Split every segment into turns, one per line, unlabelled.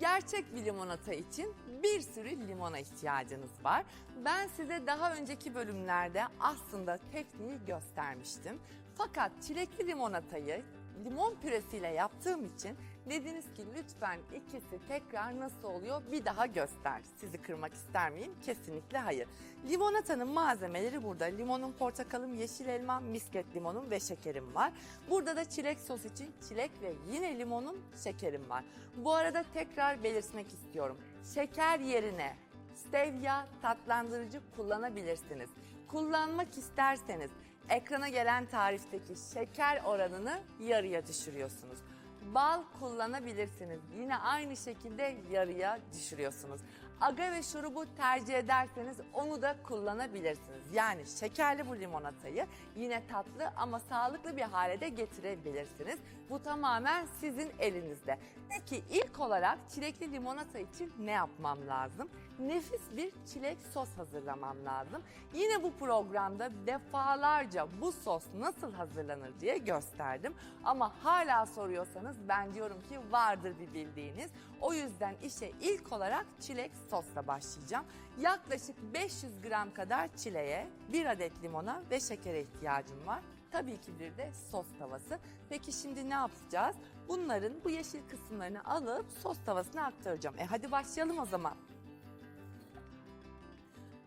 Gerçek bir limonata için bir sürü limona ihtiyacınız var. Ben size daha önceki bölümlerde aslında tekniği göstermiştim. Fakat çilekli limonatayı limon püresiyle yaptığım için dediniz ki lütfen ikisi tekrar nasıl oluyor bir daha göster. Sizi kırmak ister miyim? Kesinlikle hayır. Limonatanın malzemeleri burada. Limonum, portakalım, yeşil elmam, misket limonum ve şekerim var. Burada da çilek sos için çilek ve yine limonum, şekerim var. Bu arada tekrar belirtmek istiyorum. Şeker yerine stevia tatlandırıcı kullanabilirsiniz. Kullanmak isterseniz ekrana gelen tarifteki şeker oranını yarıya düşürüyorsunuz. Bal kullanabilirsiniz. Yine aynı şekilde yarıya düşürüyorsunuz. Agave şurubu tercih ederseniz onu da kullanabilirsiniz. Yani şekerli bu limonatayı yine tatlı ama sağlıklı bir hale de getirebilirsiniz. Bu tamamen sizin elinizde. Peki ilk olarak çilekli limonata için ne yapmam lazım? Nefis bir çilek sos hazırlamam lazım. Yine bu programda defalarca bu sos nasıl hazırlanır diye gösterdim. Ama hala soruyorsanız ben diyorum ki vardır bir bildiğiniz. O yüzden işe ilk olarak çilek sosla başlayacağım. Yaklaşık 500 gram kadar çileğe, 1 adet limona ve şekere ihtiyacım var. Tabii ki bir de sos tavası. Peki şimdi ne yapacağız? Bunların bu yeşil kısımlarını alıp sos tavasına aktaracağım. E hadi başlayalım o zaman.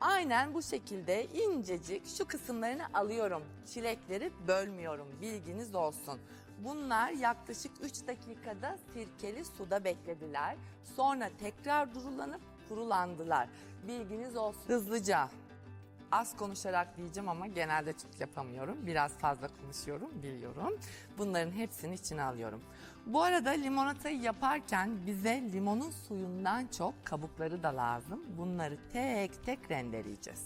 Aynen bu şekilde incecik şu kısımlarını alıyorum. Çilekleri bölmüyorum bilginiz olsun. Bunlar yaklaşık 3 dakikada sirkeli suda beklediler. Sonra tekrar durulanıp kurulandılar. Bilginiz olsun. Hızlıca Az konuşarak diyeceğim ama genelde çok yapamıyorum. Biraz fazla konuşuyorum biliyorum. Bunların hepsini içine alıyorum. Bu arada limonatayı yaparken bize limonun suyundan çok kabukları da lazım. Bunları tek tek rendeleyeceğiz.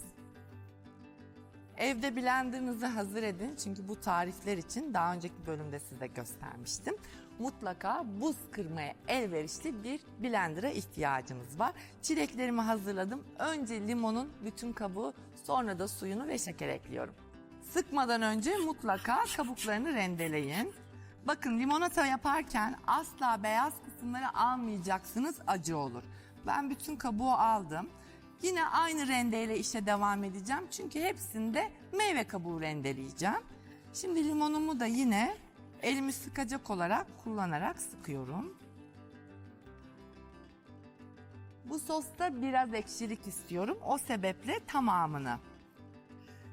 Evde blenderınızı hazır edin çünkü bu tarifler için daha önceki bölümde size göstermiştim. Mutlaka buz kırmaya elverişli bir blender'a ihtiyacınız var. Çileklerimi hazırladım. Önce limonun bütün kabuğu sonra da suyunu ve şeker ekliyorum. Sıkmadan önce mutlaka kabuklarını rendeleyin. Bakın limonata yaparken asla beyaz kısımları almayacaksınız acı olur. Ben bütün kabuğu aldım. Yine aynı rendeyle işe devam edeceğim. Çünkü hepsinde meyve kabuğu rendeleyeceğim. Şimdi limonumu da yine elimi sıkacak olarak kullanarak sıkıyorum. Bu sosta biraz ekşilik istiyorum. O sebeple tamamını.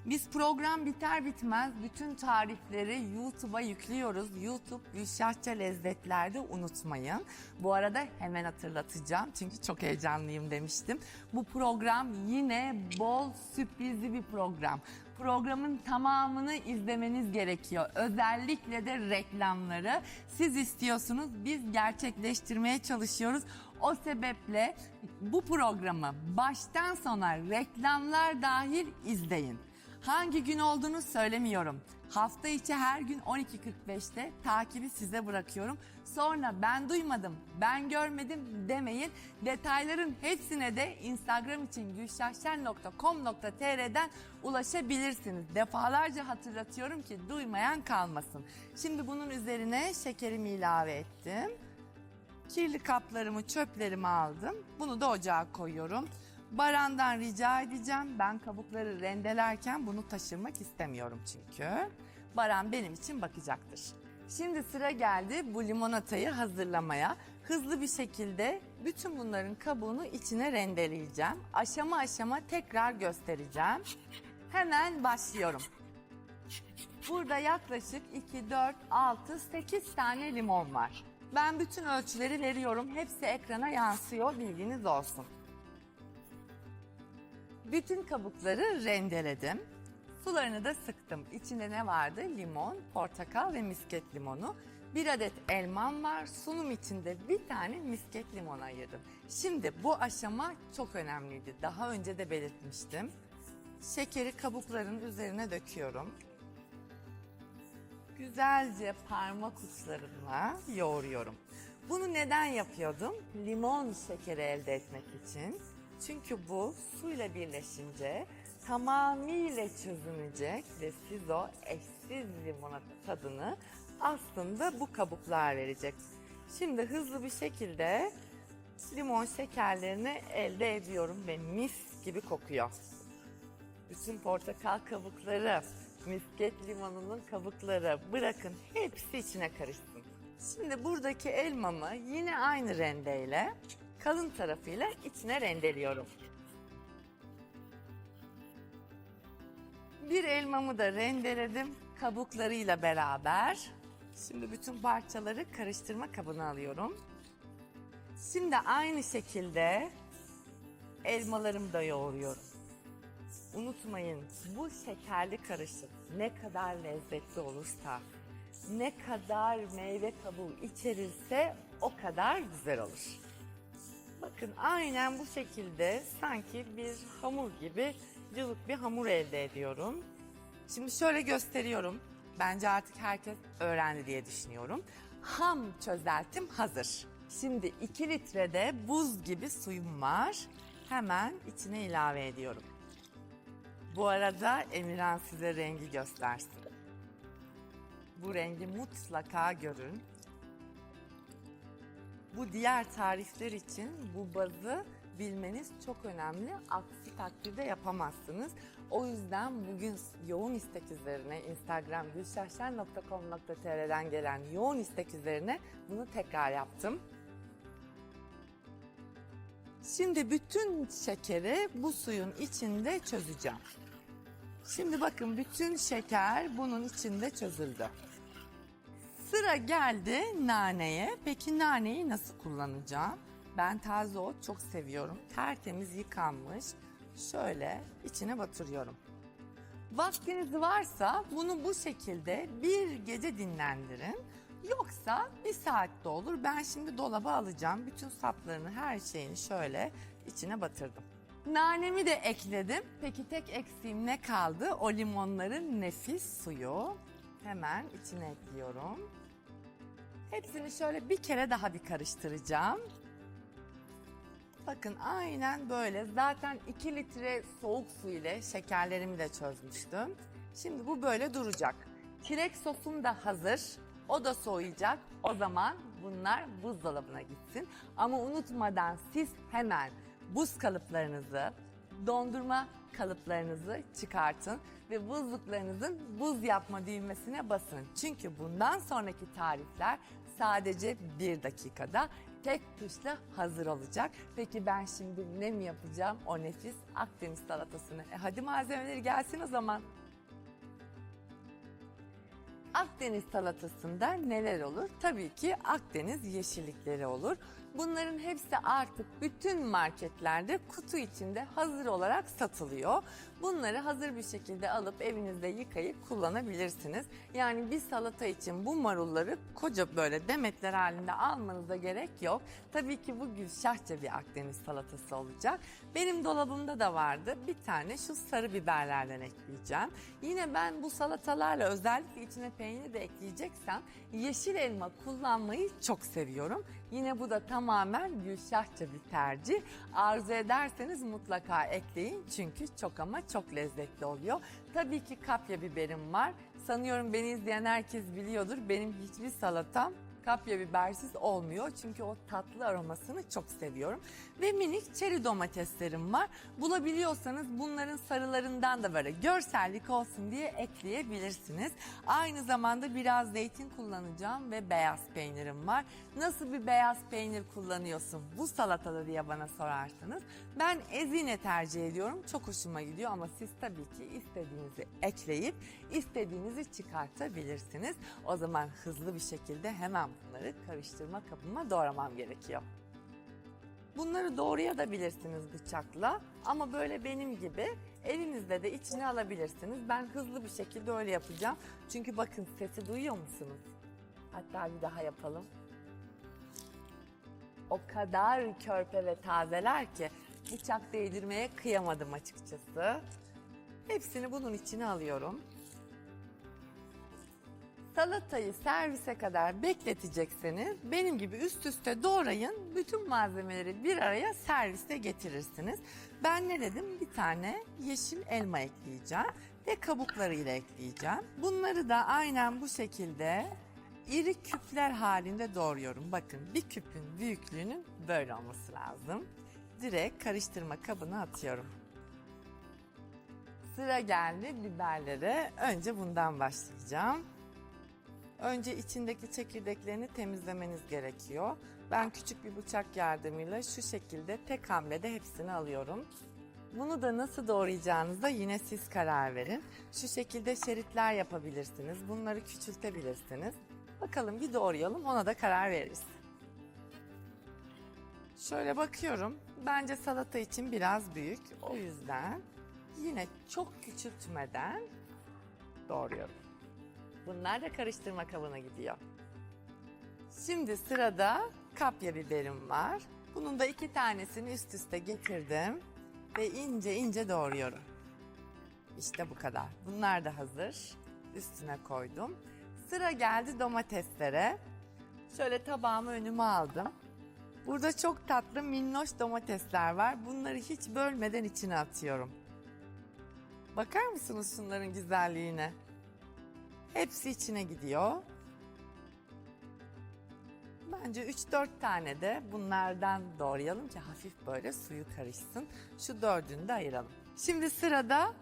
Biz program biter bitmez bütün tarifleri YouTube'a yüklüyoruz. YouTube Gülşahça Lezzetler'de unutmayın. Bu arada hemen hatırlatacağım çünkü çok heyecanlıyım demiştim. Bu program yine bol sürprizli bir program. Programın tamamını izlemeniz gerekiyor. Özellikle de reklamları. Siz istiyorsunuz, biz gerçekleştirmeye çalışıyoruz. O sebeple bu programı baştan sona reklamlar dahil izleyin. Hangi gün olduğunu söylemiyorum. Hafta içi her gün 12.45'te takibi size bırakıyorum. Sonra ben duymadım, ben görmedim demeyin. Detayların hepsine de Instagram için gülşahşen.com.tr'den ulaşabilirsiniz. Defalarca hatırlatıyorum ki duymayan kalmasın. Şimdi bunun üzerine şekerimi ilave ettim. Kirli kaplarımı, çöplerimi aldım. Bunu da ocağa koyuyorum. Baran'dan rica edeceğim. Ben kabukları rendelerken bunu taşırmak istemiyorum çünkü. Baran benim için bakacaktır. Şimdi sıra geldi bu limonatayı hazırlamaya. Hızlı bir şekilde bütün bunların kabuğunu içine rendeleyeceğim. Aşama aşama tekrar göstereceğim. Hemen başlıyorum. Burada yaklaşık 2, 4, 6, 8 tane limon var. Ben bütün ölçüleri veriyorum. Hepsi ekrana yansıyor. Bilginiz olsun. Bütün kabukları rendeledim. Sularını da sıktım. İçinde ne vardı? Limon, portakal ve misket limonu. Bir adet elmam var. Sunum içinde bir tane misket limon ayırdım. Şimdi bu aşama çok önemliydi. Daha önce de belirtmiştim. Şekeri kabukların üzerine döküyorum. Güzelce parmak uçlarımla yoğuruyorum. Bunu neden yapıyordum? Limon şekeri elde etmek için. Çünkü bu suyla birleşince tamamıyla çözünecek ve siz o eşsiz limonata tadını aslında bu kabuklar verecek. Şimdi hızlı bir şekilde limon şekerlerini elde ediyorum ve mis gibi kokuyor. Bütün portakal kabukları, misket limonunun kabukları bırakın hepsi içine karışsın. Şimdi buradaki elmamı yine aynı rendeyle kalın tarafıyla içine rendeliyorum. Bir elmamı da rendeledim kabuklarıyla beraber. Şimdi bütün parçaları karıştırma kabına alıyorum. Şimdi aynı şekilde elmalarımı da yoğuruyorum. Unutmayın bu şekerli karışım ne kadar lezzetli olursa, ne kadar meyve kabuğu içerirse o kadar güzel olur. Bakın aynen bu şekilde sanki bir hamur gibi cıvık bir hamur elde ediyorum. Şimdi şöyle gösteriyorum. Bence artık herkes öğrendi diye düşünüyorum. Ham çözeltim hazır. Şimdi 2 litrede buz gibi suyum var. Hemen içine ilave ediyorum. Bu arada Emirhan size rengi göstersin. Bu rengi mutlaka görün. Bu diğer tarifler için bu bazı bilmeniz çok önemli. Aksi takdirde yapamazsınız. O yüzden bugün yoğun istek üzerine Instagram gülşahşen.com.tr'den gelen yoğun istek üzerine bunu tekrar yaptım. Şimdi bütün şekeri bu suyun içinde çözeceğim. Şimdi bakın bütün şeker bunun içinde çözüldü. Sıra geldi naneye. Peki naneyi nasıl kullanacağım? Ben taze ot çok seviyorum. Tertemiz yıkanmış. Şöyle içine batırıyorum. Vaktiniz varsa bunu bu şekilde bir gece dinlendirin. Yoksa bir saatte olur. Ben şimdi dolaba alacağım. Bütün saplarını her şeyini şöyle içine batırdım. Nanemi de ekledim. Peki tek eksiğim ne kaldı? O limonların nefis suyu. Hemen içine ekliyorum. Hepsini şöyle bir kere daha bir karıştıracağım. Bakın aynen böyle. Zaten 2 litre soğuk su ile şekerlerimi de çözmüştüm. Şimdi bu böyle duracak. Çilek sosum da hazır. O da soğuyacak. O zaman bunlar buzdolabına gitsin. Ama unutmadan siz hemen buz kalıplarınızı, dondurma kalıplarınızı çıkartın ve buzluklarınızın buz yapma düğmesine basın. Çünkü bundan sonraki tarifler sadece bir dakikada tek tuşla hazır olacak. Peki ben şimdi ne mi yapacağım? O nefis Akdeniz salatasını. E hadi malzemeleri gelsin o zaman. Akdeniz salatasında neler olur? Tabii ki Akdeniz yeşillikleri olur. Bunların hepsi artık bütün marketlerde kutu içinde hazır olarak satılıyor. Bunları hazır bir şekilde alıp evinizde yıkayıp kullanabilirsiniz. Yani bir salata için bu marulları koca böyle demetler halinde almanıza gerek yok. Tabii ki bu gülşahça bir Akdeniz salatası olacak. Benim dolabımda da vardı. Bir tane şu sarı biberlerden ekleyeceğim. Yine ben bu salatalarla özellikle içine peynir de ekleyeceksem yeşil elma kullanmayı çok seviyorum. Yine bu da tamamen gülşahça bir tercih. Arzu ederseniz mutlaka ekleyin çünkü çok ama çok lezzetli oluyor. Tabii ki kapya biberim var. Sanıyorum beni izleyen herkes biliyordur. Benim hiçbir salatam kapya bibersiz olmuyor. Çünkü o tatlı aromasını çok seviyorum. Ve minik çeri domateslerim var. Bulabiliyorsanız bunların sarılarından da böyle görsellik olsun diye ekleyebilirsiniz. Aynı zamanda biraz zeytin kullanacağım ve beyaz peynirim var. Nasıl bir beyaz peynir kullanıyorsun bu salatada diye bana sorarsanız ben ezine tercih ediyorum. Çok hoşuma gidiyor ama siz tabii ki istediğinizi ekleyip istediğinizi çıkartabilirsiniz. O zaman hızlı bir şekilde hemen bunları karıştırma kabıma doğramam gerekiyor. Bunları doğrayabilirsiniz bıçakla ama böyle benim gibi elinizde de içine alabilirsiniz. Ben hızlı bir şekilde öyle yapacağım. Çünkü bakın sesi duyuyor musunuz? Hatta bir daha yapalım. O kadar körpe ve tazeler ki bıçak değdirmeye kıyamadım açıkçası. Hepsini bunun içine alıyorum. Salatayı servise kadar bekletecekseniz benim gibi üst üste doğrayın. Bütün malzemeleri bir araya servise getirirsiniz. Ben ne dedim? Bir tane yeşil elma ekleyeceğim ve kabuklarıyla ekleyeceğim. Bunları da aynen bu şekilde iri küpler halinde doğruyorum. Bakın bir küpün büyüklüğünün böyle olması lazım. Direkt karıştırma kabına atıyorum. Sıra geldi biberlere. Önce bundan başlayacağım. Önce içindeki çekirdeklerini temizlemeniz gerekiyor. Ben küçük bir bıçak yardımıyla şu şekilde tek hamlede hepsini alıyorum. Bunu da nasıl doğrayacağınıza yine siz karar verin. Şu şekilde şeritler yapabilirsiniz. Bunları küçültebilirsiniz. Bakalım bir doğrayalım ona da karar veririz. Şöyle bakıyorum. Bence salata için biraz büyük. O yüzden yine çok küçültmeden doğruyorum. Bunlar da karıştırma kabına gidiyor. Şimdi sırada kapya biberim var. Bunun da iki tanesini üst üste getirdim ve ince ince doğruyorum. İşte bu kadar. Bunlar da hazır. Üstüne koydum. Sıra geldi domateslere. Şöyle tabağımı önüme aldım. Burada çok tatlı minnoş domatesler var. Bunları hiç bölmeden içine atıyorum. Bakar mısınız şunların güzelliğine? Hepsi içine gidiyor. Bence 3-4 tane de bunlardan doğrayalım ki hafif böyle suyu karışsın. Şu dördünü de ayıralım. Şimdi sırada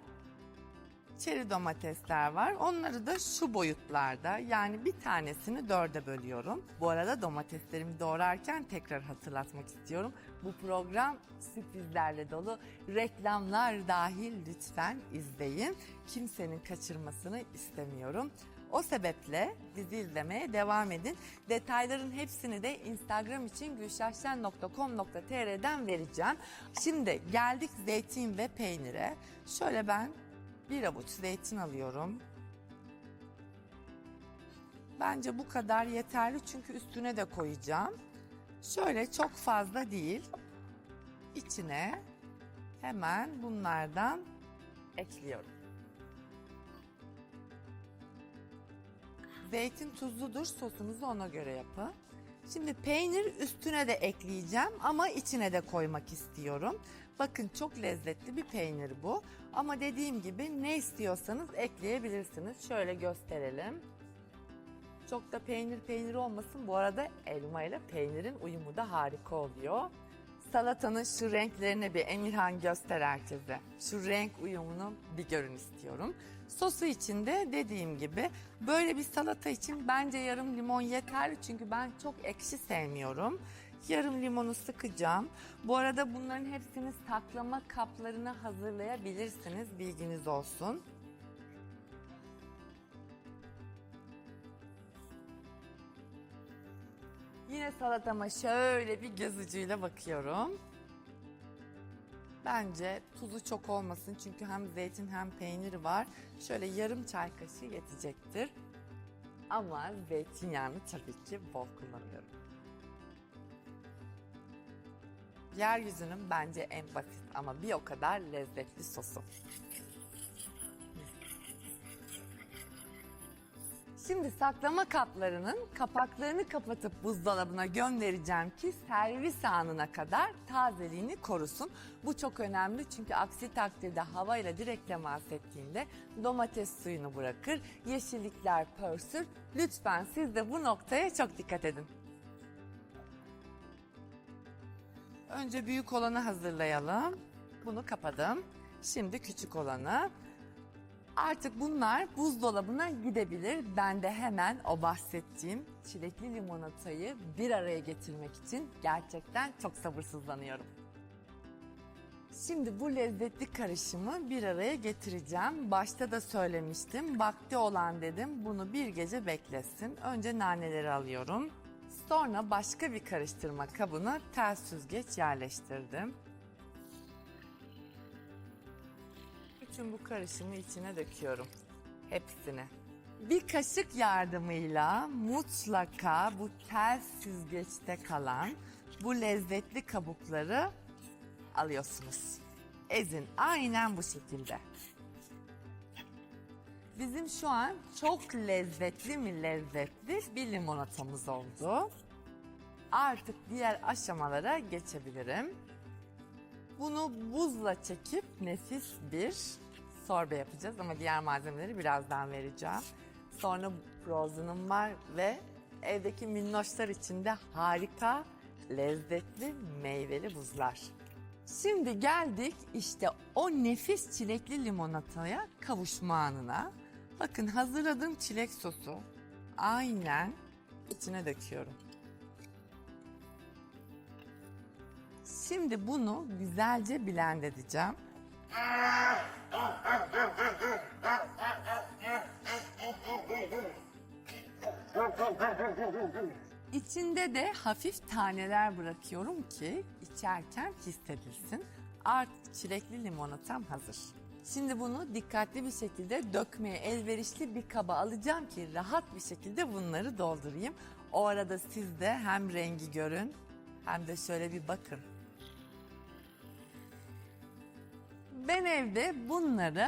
çeri domatesler var. Onları da şu boyutlarda yani bir tanesini dörde bölüyorum. Bu arada domateslerimi doğrarken tekrar hatırlatmak istiyorum. Bu program sürprizlerle dolu. Reklamlar dahil lütfen izleyin. Kimsenin kaçırmasını istemiyorum. O sebeple dizi izlemeye devam edin. Detayların hepsini de Instagram için gülşahşen.com.tr'den vereceğim. Şimdi geldik zeytin ve peynire. Şöyle ben bir avuç zeytin alıyorum. Bence bu kadar yeterli çünkü üstüne de koyacağım. Şöyle çok fazla değil. İçine hemen bunlardan ekliyorum. Zeytin tuzludur, sosunuzu ona göre yapın. Şimdi peynir üstüne de ekleyeceğim ama içine de koymak istiyorum. Bakın çok lezzetli bir peynir bu. Ama dediğim gibi ne istiyorsanız ekleyebilirsiniz. Şöyle gösterelim. Çok da peynir peynir olmasın. Bu arada elma ile peynirin uyumu da harika oluyor. Salatanın şu renklerini bir Emirhan göster herkese. Şu renk uyumunu bir görün istiyorum. Sosu için de dediğim gibi böyle bir salata için bence yarım limon yeterli. Çünkü ben çok ekşi sevmiyorum. Yarım limonu sıkacağım. Bu arada bunların hepsini saklama kaplarına hazırlayabilirsiniz. Bilginiz olsun. Yine salatama şöyle bir göz ucuyla bakıyorum. Bence tuzu çok olmasın çünkü hem zeytin hem peynir var. Şöyle yarım çay kaşığı yetecektir. Ama zeytinyağını tabii ki bol kullanıyorum. Yeryüzünün bence en basit ama bir o kadar lezzetli sosu. Şimdi saklama kaplarının kapaklarını kapatıp buzdolabına göndereceğim ki servis anına kadar tazeliğini korusun. Bu çok önemli çünkü aksi takdirde havayla direkt temas ettiğinde domates suyunu bırakır, yeşillikler pörsür. Lütfen siz de bu noktaya çok dikkat edin. Önce büyük olanı hazırlayalım. Bunu kapadım. Şimdi küçük olanı. Artık bunlar buzdolabına gidebilir. Ben de hemen o bahsettiğim çilekli limonatayı bir araya getirmek için gerçekten çok sabırsızlanıyorum. Şimdi bu lezzetli karışımı bir araya getireceğim. Başta da söylemiştim. Vakti olan dedim bunu bir gece beklesin. Önce naneleri alıyorum. Sonra başka bir karıştırma kabına ters süzgeç yerleştirdim. Bütün bu karışımı içine döküyorum. Hepsini. Bir kaşık yardımıyla mutlaka bu ters süzgeçte kalan bu lezzetli kabukları alıyorsunuz. Ezin aynen bu şekilde. Bizim şu an çok lezzetli mi lezzetli bir limonatamız oldu. Artık diğer aşamalara geçebilirim. Bunu buzla çekip nefis bir sorbe yapacağız ama diğer malzemeleri birazdan vereceğim. Sonra frozen'ım var ve evdeki minnoşlar için de harika lezzetli meyveli buzlar. Şimdi geldik işte o nefis çilekli limonataya kavuşma anına. Bakın hazırladığım çilek sosu aynen içine döküyorum. Şimdi bunu güzelce blend edeceğim. İçinde de hafif taneler bırakıyorum ki içerken hissedilsin. Artık çilekli limonatam hazır. Şimdi bunu dikkatli bir şekilde dökmeye elverişli bir kaba alacağım ki rahat bir şekilde bunları doldurayım. O arada siz de hem rengi görün hem de şöyle bir bakın. Ben evde bunları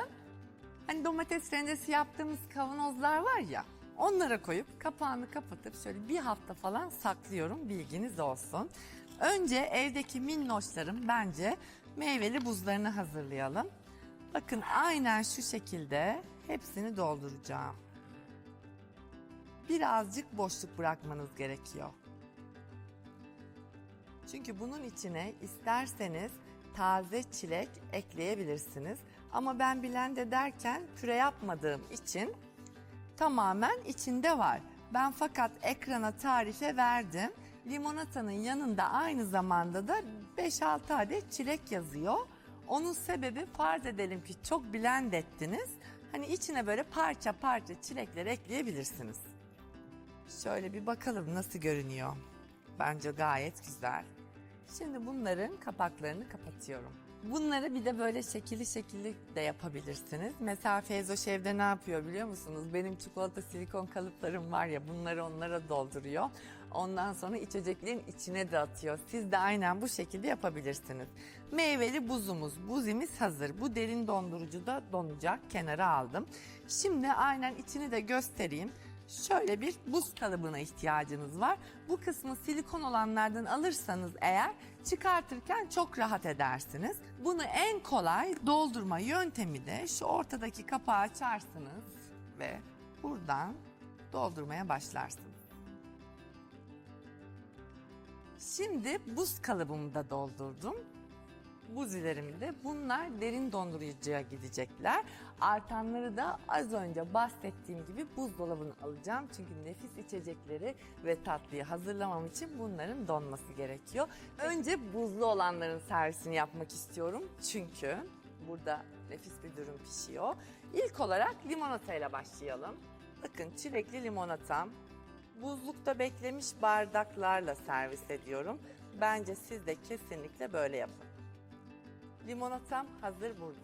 hani domates rendesi yaptığımız kavanozlar var ya onlara koyup kapağını kapatıp şöyle bir hafta falan saklıyorum bilginiz olsun. Önce evdeki minnoşlarım bence meyveli buzlarını hazırlayalım. Bakın aynen şu şekilde hepsini dolduracağım. Birazcık boşluk bırakmanız gerekiyor. Çünkü bunun içine isterseniz taze çilek ekleyebilirsiniz. Ama ben blend ederken püre yapmadığım için tamamen içinde var. Ben fakat ekrana tarife verdim. Limonatanın yanında aynı zamanda da 5-6 adet çilek yazıyor. Onun sebebi farz edelim ki çok blend ettiniz. Hani içine böyle parça parça çilekler ekleyebilirsiniz. Şöyle bir bakalım nasıl görünüyor. Bence gayet güzel. Şimdi bunların kapaklarını kapatıyorum. Bunları bir de böyle şekilli şekilli de yapabilirsiniz. Mesela Feyzoş evde ne yapıyor biliyor musunuz? Benim çikolata silikon kalıplarım var ya bunları onlara dolduruyor. Ondan sonra içeceklerin içine de atıyor. Siz de aynen bu şekilde yapabilirsiniz. Meyveli buzumuz, buzimiz hazır. Bu derin dondurucuda donacak. Kenara aldım. Şimdi aynen içini de göstereyim. Şöyle bir buz kalıbına ihtiyacınız var. Bu kısmı silikon olanlardan alırsanız eğer çıkartırken çok rahat edersiniz. Bunu en kolay doldurma yöntemi de şu ortadaki kapağı açarsınız ve buradan doldurmaya başlarsınız. Şimdi buz kalıbımı da doldurdum. Buzilerimi de bunlar derin dondurucuya gidecekler. Artanları da az önce bahsettiğim gibi buzdolabına alacağım. Çünkü nefis içecekleri ve tatlıyı hazırlamam için bunların donması gerekiyor. Önce buzlu olanların servisini yapmak istiyorum. Çünkü burada nefis bir dürüm pişiyor. İlk olarak limonatayla başlayalım. Bakın çilekli limonatam. Buzlukta beklemiş bardaklarla servis ediyorum. Bence siz de kesinlikle böyle yapın. Limonatam hazır burada.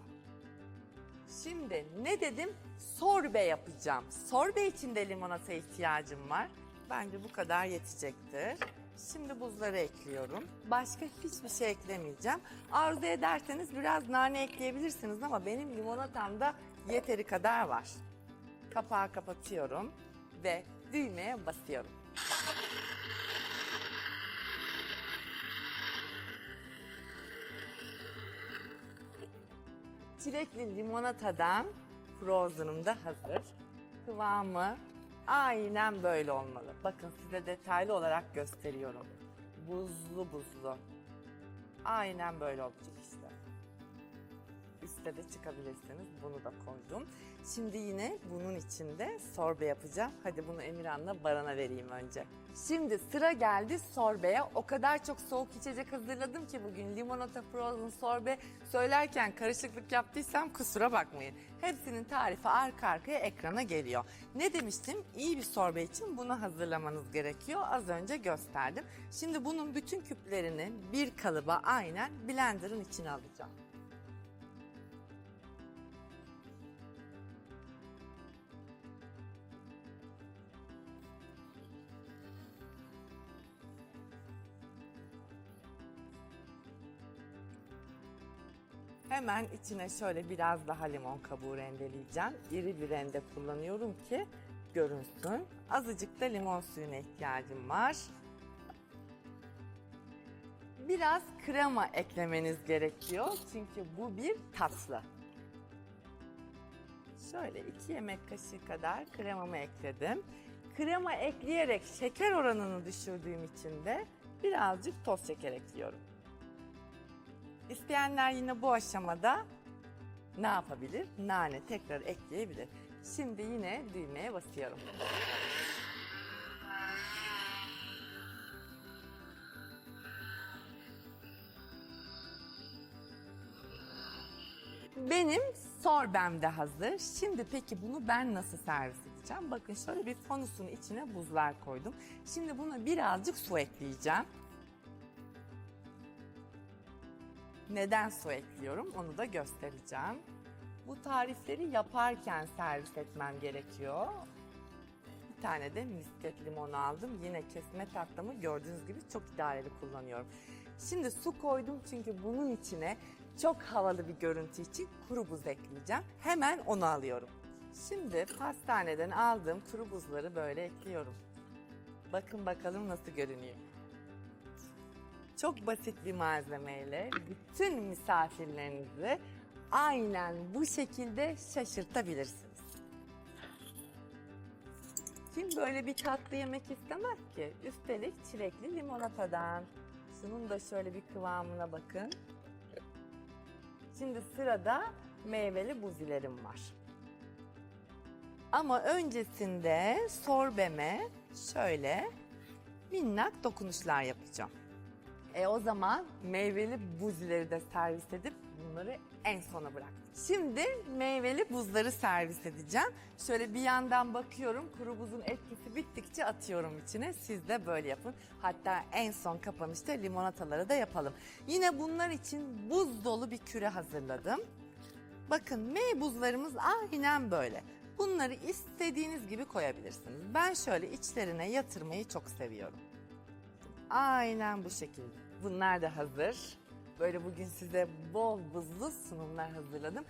Şimdi ne dedim? Sorbe yapacağım. Sorbe için de limonata ihtiyacım var. Bence bu kadar yetecektir. Şimdi buzları ekliyorum. Başka hiçbir şey eklemeyeceğim. Arzu ederseniz biraz nane ekleyebilirsiniz ama benim limonatamda yeteri kadar var. Kapağı kapatıyorum ve düğmeye basıyorum. Çilekli limonatadan frozen'ım da hazır. Kıvamı aynen böyle olmalı. Bakın size detaylı olarak gösteriyorum. Buzlu buzlu. Aynen böyle olacak işte. De çıkabilirsiniz. Bunu da koydum. Şimdi yine bunun içinde sorbe yapacağım. Hadi bunu Emirhan'la Baran'a vereyim önce. Şimdi sıra geldi sorbeye. O kadar çok soğuk içecek hazırladım ki bugün limonata frozen sorbe söylerken karışıklık yaptıysam kusura bakmayın. Hepsinin tarifi arka arkaya ekrana geliyor. Ne demiştim? İyi bir sorbe için bunu hazırlamanız gerekiyor. Az önce gösterdim. Şimdi bunun bütün küplerini bir kalıba aynen blenderın içine alacağım. Hemen içine şöyle biraz daha limon kabuğu rendeleyeceğim. İri bir rende kullanıyorum ki görünsün. Azıcık da limon suyuna ihtiyacım var. Biraz krema eklemeniz gerekiyor çünkü bu bir tatlı. Şöyle iki yemek kaşığı kadar kremamı ekledim. Krema ekleyerek şeker oranını düşürdüğüm için de birazcık toz şeker ekliyorum. İsteyenler yine bu aşamada ne yapabilir? Nane tekrar ekleyebilir. Şimdi yine düğmeye basıyorum. Benim sorbem de hazır. Şimdi peki bunu ben nasıl servis edeceğim? Bakın şöyle bir fanusun içine buzlar koydum. Şimdi buna birazcık su ekleyeceğim. Neden su ekliyorum onu da göstereceğim. Bu tarifleri yaparken servis etmem gerekiyor. Bir tane de misket limonu aldım. Yine kesme tahtamı gördüğünüz gibi çok idareli kullanıyorum. Şimdi su koydum çünkü bunun içine çok havalı bir görüntü için kuru buz ekleyeceğim. Hemen onu alıyorum. Şimdi pastaneden aldığım kuru buzları böyle ekliyorum. Bakın bakalım nasıl görünüyor. Çok basit bir malzemeyle bütün misafirlerinizi aynen bu şekilde şaşırtabilirsiniz. Kim böyle bir tatlı yemek istemez ki? Üstelik çilekli limonatadan. Şunun da şöyle bir kıvamına bakın. Şimdi sırada meyveli buzilerim var. Ama öncesinde sorbeme şöyle minnak dokunuşlar yapacağım. E o zaman meyveli buzileri de servis edip bunları en sona bıraktım. Şimdi meyveli buzları servis edeceğim. Şöyle bir yandan bakıyorum kuru buzun etkisi bittikçe atıyorum içine. Siz de böyle yapın. Hatta en son kapanışta limonataları da yapalım. Yine bunlar için buz dolu bir küre hazırladım. Bakın mey buzlarımız aynen böyle. Bunları istediğiniz gibi koyabilirsiniz. Ben şöyle içlerine yatırmayı çok seviyorum. Aynen bu şekilde. Bunlar da hazır. Böyle bugün size bol buzlu sunumlar hazırladım.